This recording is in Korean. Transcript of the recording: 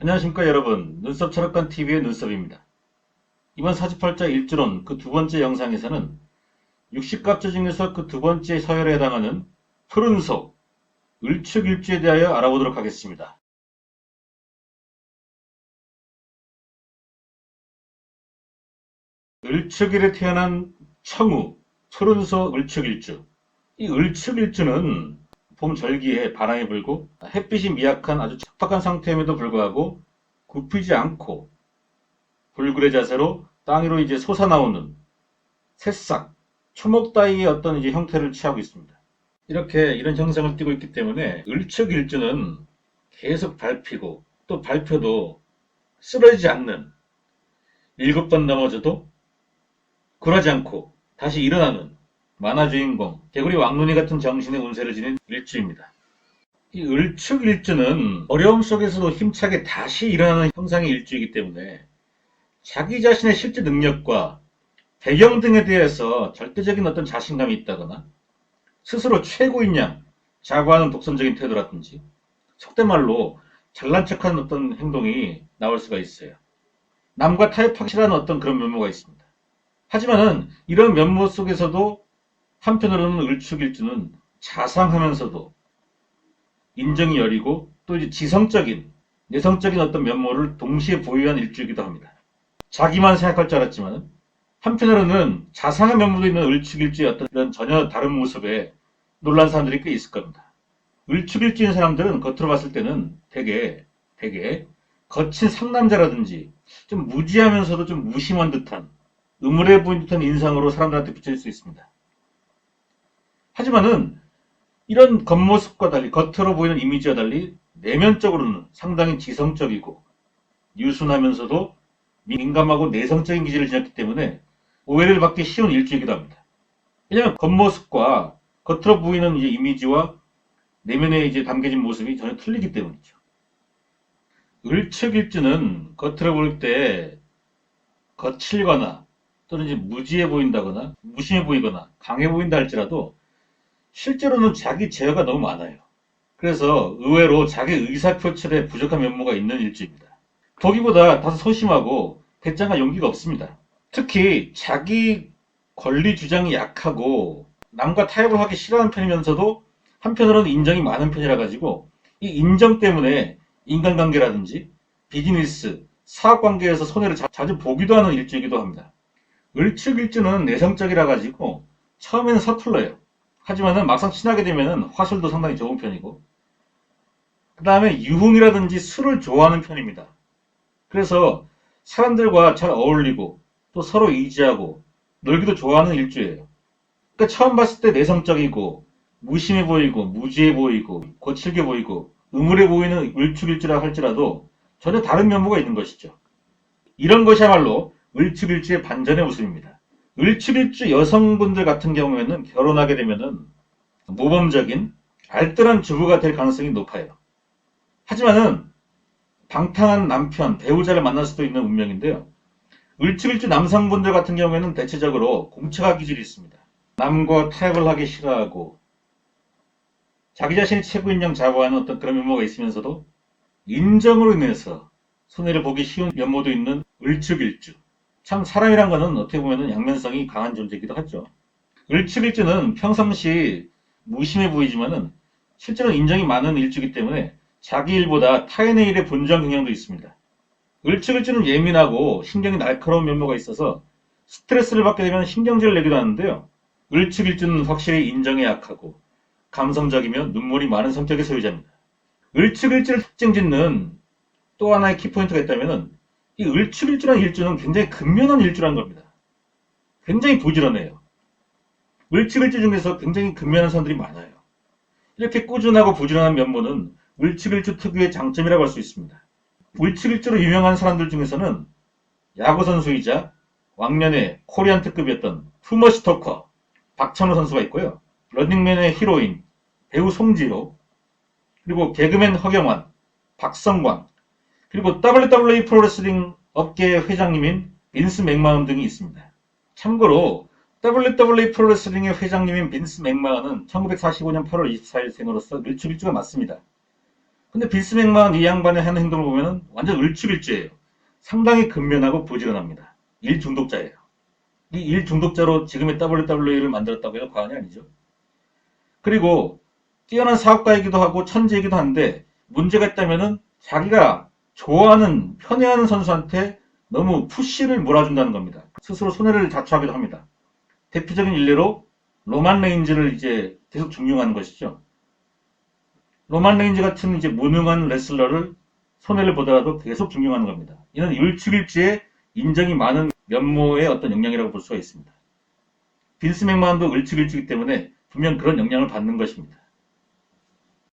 안녕하십니까 여러분 눈썹 철학관 TV의 눈썹입니다. 이번 48자 일주론 그 두 번째 영상에서는 60갑자 중에서 그 두 번째 서열에 해당하는 푸른소, 을축일주에 대하여 알아보도록 하겠습니다. 을축일에 태어난 청우, 푸른소 을축일주. 이 을축일주는 봄 절기에 바람이 불고 햇빛이 미약한 아주 척박한 상태임에도 불구하고 굽히지 않고 불굴의 자세로 땅 위로 이제 솟아나오는 새싹, 초목 따위의 어떤 이제 형태를 취하고 있습니다. 이렇게 이런 형상을 띠고 있기 때문에 을척일주는 계속 밟히고 또 밟혀도 쓰러지지 않는 일곱 번 넘어져도 굴하지 않고 다시 일어나는 만화 주인공 개구리 왕눈이 같은 정신의 운세를 지닌 일주입니다. 이 을축일주는 어려움 속에서도 힘차게 다시 일어나는 형상의 일주이기 때문에 자기 자신의 실제 능력과 배경 등에 대해서 절대적인 어떤 자신감이 있다거나 스스로 최고인 양 자부하는 독선적인 태도라든지 속된 말로 잘난 척하는 어떤 행동이 나올 수가 있어요. 남과 타협하기 싫어하는 어떤 그런 면모가 있습니다. 하지만은 이런 면모 속에서도 한편으로는 을축일주는 자상하면서도 인정이 여리고 또 이제 지성적인 내성적인 어떤 면모를 동시에 보유한 일주이기도 합니다. 자기만 생각할 줄 알았지만 한편으로는 자상한 면모도 있는 을축일주의 어떤 전혀 다른 모습에 놀란 사람들이 꽤 있을 겁니다. 을축일주인 사람들은 겉으로 봤을 때는 되게 되게 거친 상남자라든지 좀 무지하면서도 좀 무심한 듯한 음울해 보인 듯한 인상으로 사람들한테 비춰질 수 있습니다. 하지만은 이런 겉모습과 달리 겉으로 보이는 이미지와 달리 내면적으로는 상당히 지성적이고 유순하면서도 민감하고 내성적인 기질을 지녔기 때문에 오해를 받기 쉬운 일주이기도 합니다. 왜냐하면 겉모습과 겉으로 보이는 이제 이미지와 내면에 이제 담겨진 모습이 전혀 틀리기 때문이죠. 을척일주는 겉으로 볼 때 거칠거나 또는 이제 무지해 보인다거나 무심해 보이거나 강해 보인다 할지라도 실제로는 자기 제어가 너무 많아요. 그래서 의외로 자기 의사 표출에 부족한 면모가 있는 일주입니다. 보기보다 다소 소심하고 배짱과 용기가 없습니다. 특히 자기 권리 주장이 약하고 남과 타협을 하기 싫어하는 편이면서도 한편으로는 인정이 많은 편이라 가지고 이 인정 때문에 인간관계라든지 비즈니스, 사업관계에서 손해를 자, 주 보기도 하는 일주이기도 합니다. 을축일주는 내성적이라 가지고 처음에는 서툴러요. 하지만은 막상 친하게 되면은 화술도 상당히 좋은 편이고 그 다음에 유흥이라든지 술을 좋아하는 편입니다. 그래서 사람들과 잘 어울리고 또 서로 의지하고 놀기도 좋아하는 일주예요. 그러니까 처음 봤을 때 내성적이고 무심해 보이고 무지해 보이고 거칠게 보이고 음울해 보이는 을축일주라 할지라도 전혀 다른 면모가 있는 것이죠. 이런 것이야말로 을축일주의 반전의 모습입니다. 을축일주 여성분들 같은 경우에는 결혼하게 되면은 모범적인 알뜰한 주부가 될 가능성이 높아요. 하지만은 방탕한 남편, 배우자를 만날 수도 있는 운명인데요. 을축일주 남성분들 같은 경우에는 대체적으로 공처가 기질이 있습니다. 남과 타협을 하기 싫어하고 자기 자신이 최고인 양 자부하는 어떤 그런 면모가 있으면서도 인정으로 인해서 손해를 보기 쉬운 면모도 있는 을축일주. 참 사람이란 거는 어떻게 보면 양면성이 강한 존재이기도 하죠. 을축일주는 평상시 무심해 보이지만은 실제로 인정이 많은 일주이기 때문에 자기 일보다 타인의 일에 분주한 경향도 있습니다. 을축일주는 예민하고 신경이 날카로운 면모가 있어서 스트레스를 받게 되면 신경질을 내기도 하는데요. 을축일주는 확실히 인정에 약하고 감성적이며 눈물이 많은 성격의 소유자입니다. 을축일주를 특징 짓는 또 하나의 키포인트가 있다면 이 을축일주라는 일주는 굉장히 근면한 일주라는 겁니다. 굉장히 부지런해요. 을축일주 중에서 굉장히 근면한 사람들이 많아요. 이렇게 꾸준하고 부지런한 면모는 을축일주 특유의 장점이라고 할 수 있습니다. 을축일주로 유명한 사람들 중에서는 야구선수이자 왕년에 코리안 특급이었던 투머시 터커 박찬호 선수가 있고요. 런닝맨의 히로인 배우 송지효 그리고 개그맨 허경환 박성광 그리고 WWE 프로레슬링 업계의 회장님인 빈스 맥마은 등이 있습니다. 참고로 WWE 프로레슬링의 회장님인 빈스 맥마은은 1945년 8월 24일 생으로서 밀축일주가 맞습니다. 근데 빈스 맥만 이 양반의 하는 행동을 보면 완전 을축일주예요. 상당히 근면하고 부지런합니다. 일 중독자예요. 이 일 중독자로 지금의 WWE를 만들었다고 해도 과언이 아니죠. 그리고 뛰어난 사업가이기도 하고 천재이기도 한데 문제가 있다면은 자기가 좋아하는 편애하는 선수한테 너무 푸시를 몰아준다는 겁니다. 스스로 손해를 자초하기도 합니다. 대표적인 일례로 로만 레인즈를 이제 계속 중용하는 것이죠. 로만 레인즈 같은 이제 무능한 레슬러를 손해를 보더라도 계속 중용하는 겁니다. 이는 일축일지의 인정이 많은 면모의 어떤 영향이라고 볼 수가 있습니다. 빈스 맥만도 을축일지이기 때문에 분명 그런 영향을 받는 것입니다.